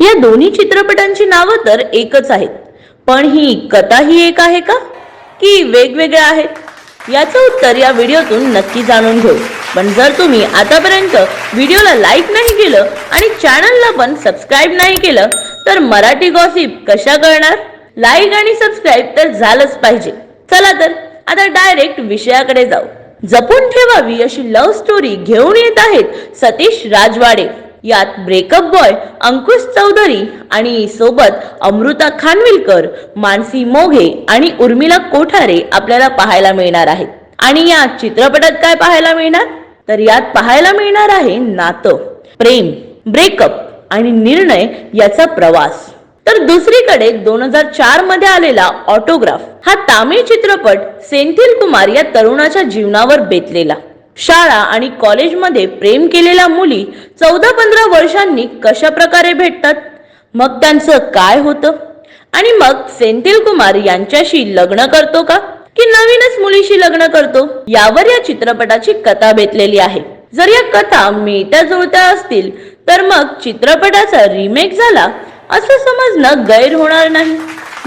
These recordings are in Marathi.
या दोन्ही चित्रपटांची नावं तर एकच आहेत. पण ही कथा ही एक आहे का? की वेगवेगळ्या आहेत? याचं उत्तर या व्हिडिओतून नक्की जाणून घेऊ. पण जर तुम्ही आतापर्यंत व्हिडिओला लाईक नाही केलं आणि चॅनलला पण सबस्क्राईब नाही केलं तर मराठी गॉसिप कशा करणार? लाईक आणि सबस्क्राईब तर झालंच पाहिजे. चला तर आता डायरेक्ट विषयाकडे जाऊ. जपून ठेवावी अशी लव्ह स्टोरी घेऊन येत आहेत सतीश राजवाडे. यात ब्रेकअप बॉय अंकुश चौधरी आणि सोबत अमृता खानविलकर मानसी मोघे आणि उर्मिला कोठारे आपल्याला पाहायला मिळणार आहेत. आणि या चित्रपटात काय पाहायला मिळणार? तर यात पाहायला मिळणार आहे नातं प्रेम ब्रेकअप आणि निर्णय याचा प्रवास. तर दुसरीकडे दोन हजार चारमध्ये आलेला ऑटोग्राफ हा तामिळ चित्रपट सेंथिल कुमार या तरुणाच्या जीवनावर बेतलेला. शाळा आणि कॉलेजमध्ये प्रेम केलेल्या मुली चौदा पंधरा वर्षांनी कशा प्रकारे भेटतात? मग त्यांचं काय होतं? आणि मग सेंथिल कुमार यांच्याशी लग्न करतो का? की नवीनच मुलीशी लग्न करतो? यावर या चित्रपटाची कथा बेतलेली आहे. जर या कथा मिळत्या जुळत्या असतील तर मग चित्रपटाचा रिमेक झाला असं समजणं गैर होणार नाही.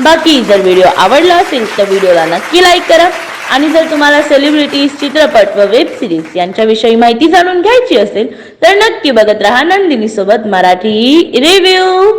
बाकी जर व्हिडिओ आवडला असेल तर व्हिडिओला नक्की लाईक करा. आणि जर तुम्हाला सेलिब्रिटीज चित्रपट व वेब सिरीज यांच्याविषयी माहिती जाणून घ्यायची असेल तर नक्की बघत राहा नंदिनी सोबत मराठी रिव्ह्यू